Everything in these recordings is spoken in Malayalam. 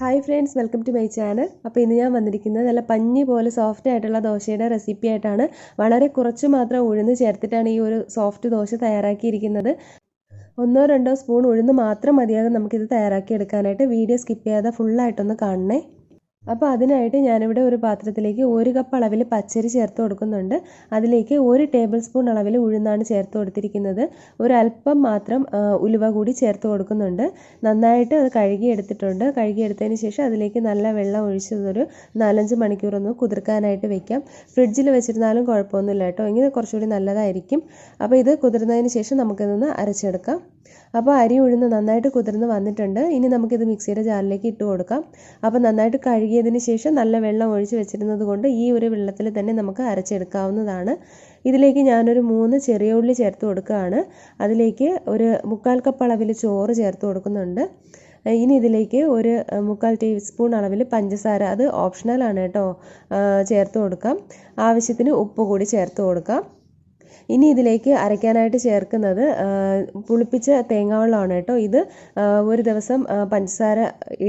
Hi friends welcome to my channel അപ്പോൾ ഇന്ന് ഞാൻ വന്നിരിക്കുന്നത് നല്ല പഞ്ഞി പോലെ സോഫ്റ്റ് ആയിട്ടുള്ള ദോശയുടെ റെസിപ്പി ആയിട്ടാണ്. വളരെ കുറച്ച് മാത്രം ഉഴുന്ന് ചേർത്തിട്ടാണ് ഈ ഒരു സോഫ്റ്റ് ദോശ തയ്യാറാക്കിയിരിക്കുന്നത്. ഒന്നോ രണ്ടോ സ്പൂൺ ഉഴുന്ന് മാത്രം മതിയാകും നമുക്കിത് തയ്യാറാക്കി എടുക്കാനായിട്ട് വീഡിയോ സ്കിപ്പ് ചെയ്യാതെ ഫുള്ളായിട്ടൊന്ന് കാണണേ. അപ്പോൾ അതിനായിട്ട് ഞാനിവിടെ ഒരു പാത്രത്തിലേക്ക് ഒരു കപ്പ് അളവിൽ പച്ചരി ചേർത്ത് കൊടുക്കുന്നുണ്ട്. അതിലേക്ക് ഒരു ടേബിൾ സ്പൂൺ അളവിൽ ഉഴുന്നാണ് ചേർത്ത് കൊടുത്തിരിക്കുന്നത്. ഒരു അല്പം മാത്രം ഉലുവ കൂടി ചേർത്ത് കൊടുക്കുന്നുണ്ട്. നന്നായിട്ട് അത് കഴുകിയെടുത്തിട്ടുണ്ട് കഴുകിയെടുത്തതിന് ശേഷം അതിലേക്ക് നല്ല വെള്ളം ഒഴിച്ചതൊരു നാലഞ്ച് മണിക്കൂറൊന്ന് കുതിർക്കാനായിട്ട് വെക്കാം. ഫ്രിഡ്ജിൽ വെച്ചിരുന്നാലും കുഴപ്പമൊന്നുമില്ല കേട്ടോ. ഇങ്ങനെ കുറച്ചുകൂടി നല്ലതായിരിക്കും. അപ്പോൾ ഇത് കുതിർന്നതിന് ശേഷം നമുക്കിതൊന്ന് അരച്ചെടുക്കാം. അപ്പോൾ അരി ഉഴുന്ന് നന്നായിട്ട് കുതിർന്ന് വന്നിട്ടുണ്ട്. ഇനി നമുക്കിത് മിക്സിയുടെ ജാറിലേക്ക് ഇട്ട് കൊടുക്കാം. അപ്പോൾ നന്നായിട്ട് കഴുകിയതിന് ശേഷം നല്ല വെള്ളം ഒഴിച്ച് വെച്ചിരുന്നത് കൊണ്ട് ഈ ഒരു വെള്ളത്തിൽ തന്നെ നമുക്ക് അരച്ചെടുക്കാവുന്നതാണ്. ഇതിലേക്ക് ഞാനൊരു മൂന്ന് ചെറിയ ഉള്ളി ചേർത്ത് കൊടുക്കുകയാണ്. അതിലേക്ക് ഒരു മുക്കാൽ കപ്പ് അളവിൽ ചോറ് ചേർത്ത് കൊടുക്കുന്നുണ്ട്. ഇനി ഇതിലേക്ക് ഒരു മുക്കാൽ ടീസ്പൂൺ അളവിൽ പഞ്ചസാര അത് ഓപ്ഷണലാണ് കേട്ടോ ചേർത്ത് കൊടുക്കാം. ആവശ്യത്തിന് ഉപ്പ് കൂടി ചേർത്ത് കൊടുക്കാം. ഇനി ഇതിലേക്ക് അരയ്ക്കാനായിട്ട് ചേർക്കുന്നത് പുളിപ്പിച്ച തേങ്ങാവെള്ളമാണ് കേട്ടോ ഇത്. ഒരു ദിവസം പഞ്ചസാര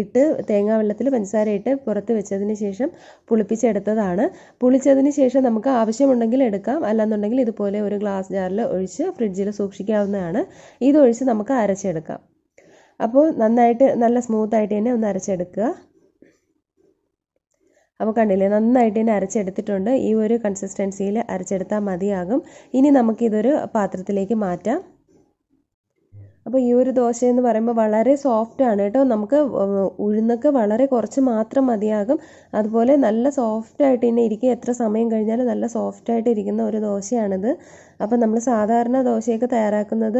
ഇട്ട് തേങ്ങാ വെള്ളത്തിൽ പഞ്ചസാര ഇട്ട് പുറത്ത് വെച്ചതിന് ശേഷം പുളിപ്പിച്ചെടുത്തതാണ്. പുളിച്ചതിന് ശേഷം നമുക്ക് ആവശ്യമുണ്ടെങ്കിൽ എടുക്കാം. അല്ലാന്നുണ്ടെങ്കിൽ ഇതുപോലെ ഒരു ഗ്ലാസ് ജാറിൽ ഒഴിച്ച് ഫ്രിഡ്ജിൽ സൂക്ഷിക്കാവുന്നതാണ്. ഇതൊഴിച്ച് നമുക്ക് അരച്ചെടുക്കാം. അപ്പോൾ നന്നായിട്ട് നല്ല സ്മൂത്തായിട്ട് തന്നെ ഒന്ന് അരച്ചെടുക്കുക. അപ്പോൾ കണ്ടില്ലേ നന്നായിട്ട് ഇതിനെ അരച്ചെടുത്തിട്ടുണ്ട്. ഈ ഒരു കൺസിസ്റ്റൻസിയിൽ അരച്ചെടുത്താൽ മതിയാകും. ഇനി നമുക്കിതൊരു പാത്രത്തിലേക്ക് മാറ്റാം. അപ്പോൾ ഈ ഒരു ദോശ എന്ന് പറയുമ്പോൾ വളരെ സോഫ്റ്റ് ആണ് കേട്ടോ. നമുക്ക് ഉഴുന്നൊക്കെ വളരെ കുറച്ച് മാത്രം മതിയാകും. അതുപോലെ നല്ല സോഫ്റ്റ് ആയിട്ട് തന്നെ ഇരിക്കുക എത്ര സമയം കഴിഞ്ഞാലും നല്ല സോഫ്റ്റ് ആയിട്ട് ഇരിക്കുന്ന ഒരു ദോശയാണിത്. അപ്പോൾ നമ്മൾ സാധാരണ ദോശയൊക്കെ തയ്യാറാക്കുന്നത്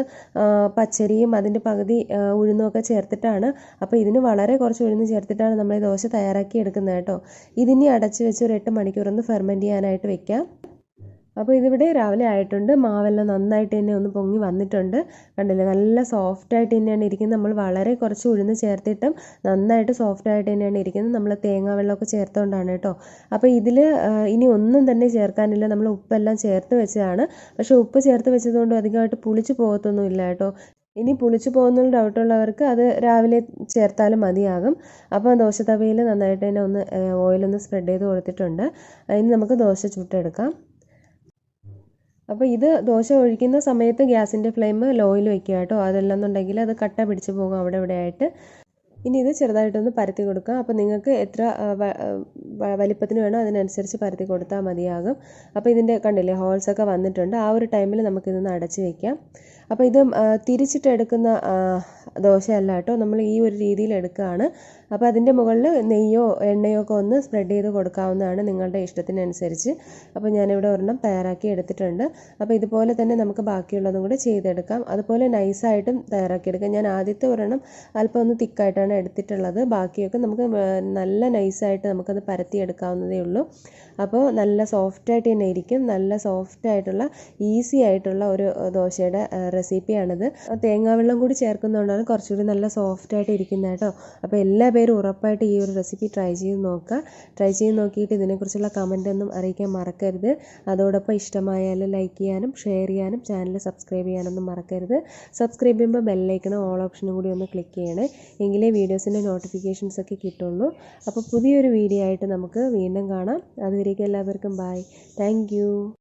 പച്ചരിയും അതിന്റെ പകുതി ഉഴുന്നൊക്കെ ചേർത്തിട്ടാണ്. അപ്പോൾ ഇതിന് വളരെ കുറച്ച് ഉഴുന്ന് ചേർത്തിട്ടാണ് നമ്മൾ ഈ ദോശ തയ്യാറാക്കി എടുക്കുന്നത് കേട്ടോ. ഇതിനി അടച്ച് വെച്ച് ഒരു എട്ട് മണിക്കൂർ ഒന്ന് ഫെർമെന്റ് ചെയ്യാനായിട്ട് വെക്കാം. അപ്പോൾ ഇതിവിടെ രാവിലെ ആയിട്ടുണ്ട്. മാവെല്ലാം നന്നായിട്ട് തന്നെ ഒന്ന് പൊങ്ങി വന്നിട്ടുണ്ട്. കണ്ടില്ലേ? നല്ല സോഫ്റ്റ് ആയിട്ട് തന്നെയാണ് ഇരിക്കുന്നത്. നമ്മൾ വളരെ കുറച്ച് ഉഴുന്ന് ചേർത്തിട്ടും നന്നായിട്ട് സോഫ്റ്റ് ആയിട്ട് തന്നെയാണ് ഇരിക്കുന്നത്. നമ്മൾ തേങ്ങാ വെള്ളമൊക്കെ ചേർത്തുകൊണ്ടാണ് കേട്ടോ. അപ്പോൾ ഇതിൽ ഇനി ഒന്നും തന്നെ ചേർക്കാനില്ല. നമ്മൾ ഉപ്പെല്ലാം ചേർത്ത് വെച്ചതാണ്. പക്ഷേ ഉപ്പ് ചേർത്ത് വെച്ചതുകൊണ്ട് അധികമായിട്ട് പുളിച്ചു പോകത്തൊന്നും ഇല്ല കേട്ടോ. ഇനി പുളിച്ചു പോകുന്ന ഡൗട്ടുള്ളവർക്ക് അത് രാവിലെ ചേർത്താലും മതിയാകും. അപ്പോൾ ദോശ തവയിൽ നന്നായിട്ട് തന്നെ ഒന്ന് ഓയിലൊന്ന് സ്പ്രെഡ് ചെയ്ത് കൊടുത്തിട്ടുണ്ട്. ഇനി നമുക്ക് ദോശ ചുട്ടെടുക്കാം. അപ്പോൾ ഇത് ദോശ ഒഴിക്കുന്ന സമയത്ത് ഗ്യാസിന്റെ ഫ്ലെയിം ലോയിൽ വെക്കുക കേട്ടോ. അതല്ലെന്നുണ്ടെങ്കിൽ അത് കട്ട പിടിച്ച് പോകും അവിടെ ഇവിടെ ആയിട്ട് ഇനി ഇത് ചെറുതായിട്ടൊന്ന് പരത്തി കൊടുക്കുക. അപ്പോൾ നിങ്ങൾക്ക് എത്ര വലിപ്പത്തിന് വേണോ അതിനനുസരിച്ച് പരത്തി കൊടുത്താൽ മതിയാകും. അപ്പോൾ ഇതിന്റെ കണ്ടില്ലേ ഹോൾസൊക്കെ വന്നിട്ടുണ്ട്. ആ ഒരു ടൈമിൽ നമുക്കിതൊന്ന് അടച്ച് വയ്ക്കാം അപ്പോൾ ഇത് തിരിച്ചിട്ടെടുക്കുന്ന ദോശയല്ല കേട്ടോ. നമ്മൾ ഈ ഒരു രീതിയിൽ എടുക്കുകയാണ്. അപ്പോൾ അതിന്റെ മുകളിൽ നെയ്യോ എണ്ണയോ ഒക്കെ ഒന്ന് സ്പ്രെഡ് ചെയ്ത് കൊടുക്കാവുന്നതാണ് നിങ്ങളുടെ ഇഷ്ടത്തിനനുസരിച്ച്. അപ്പോൾ ഞാനിവിടെ ഒരെണ്ണം തയ്യാറാക്കി എടുത്തിട്ടുണ്ട്. അപ്പോൾ ഇതുപോലെ തന്നെ നമുക്ക് ബാക്കിയുള്ളതും കൂടെ ചെയ്തെടുക്കാം. അതുപോലെ നൈസായിട്ടും തയ്യാറാക്കിയെടുക്കാം ഞാൻ ആദ്യത്തെ ഒരെണ്ണം അല്പം ഒന്ന് തിക്കായിട്ടാണ് എടുത്തിട്ടുള്ളത്. ബാക്കിയൊക്കെ നമുക്ക് നല്ല നൈസായിട്ട് നമുക്കത് പരത്തിയെടുക്കാവുന്നതേ ഉള്ളൂ. അപ്പോൾ നല്ല സോഫ്റ്റായിട്ട് തന്നെ ഇരിക്കും. നല്ല സോഫ്റ്റായിട്ടുള്ള ഈസി ആയിട്ടുള്ള ഒരു ദോശയുടെ റെസിപ്പിയാണിത്. തേങ്ങാവെള്ളം കൂടി ചേർക്കുന്നതുകൊണ്ടാണ് കുറച്ചുകൂടി നല്ല സോഫ്റ്റ് ആയിട്ട് ഇരിക്കുന്നത് കേട്ടോ. അപ്പോൾ എല്ലാ പേരും ഉറപ്പായിട്ട് ഈ ഒരു റെസിപ്പി ട്രൈ ചെയ്ത് നോക്കുക. ട്രൈ ചെയ്ത് നോക്കിയിട്ട് ഇതിനെക്കുറിച്ചുള്ള കമന്റ് ഒന്നും അറിയിക്കാൻ മറക്കരുത്. അതോടൊപ്പം ഇഷ്ടമായാൽ ലൈക്ക് ചെയ്യാനും ഷെയർ ചെയ്യാനും ചാനൽ സബ്സ്ക്രൈബ് ചെയ്യാനൊന്നും മറക്കരുത്. സബ്സ്ക്രൈബ് ചെയ്യുമ്പോൾ ബെല്ലൈക്കണം ഓൾ ഓപ്ഷനും കൂടി ഒന്ന് ക്ലിക്ക് ചെയ്യണേ. എങ്കിലേ വീഡിയോസിന്റെ നോട്ടിഫിക്കേഷൻസ് ഒക്കെ കിട്ടുള്ളൂ. അപ്പോൾ പുതിയൊരു വീഡിയോ ആയിട്ട് നമുക്ക് വീണ്ടും കാണാം. അതുവരേക്കും എല്ലാവർക്കും ബൈ താങ്ക്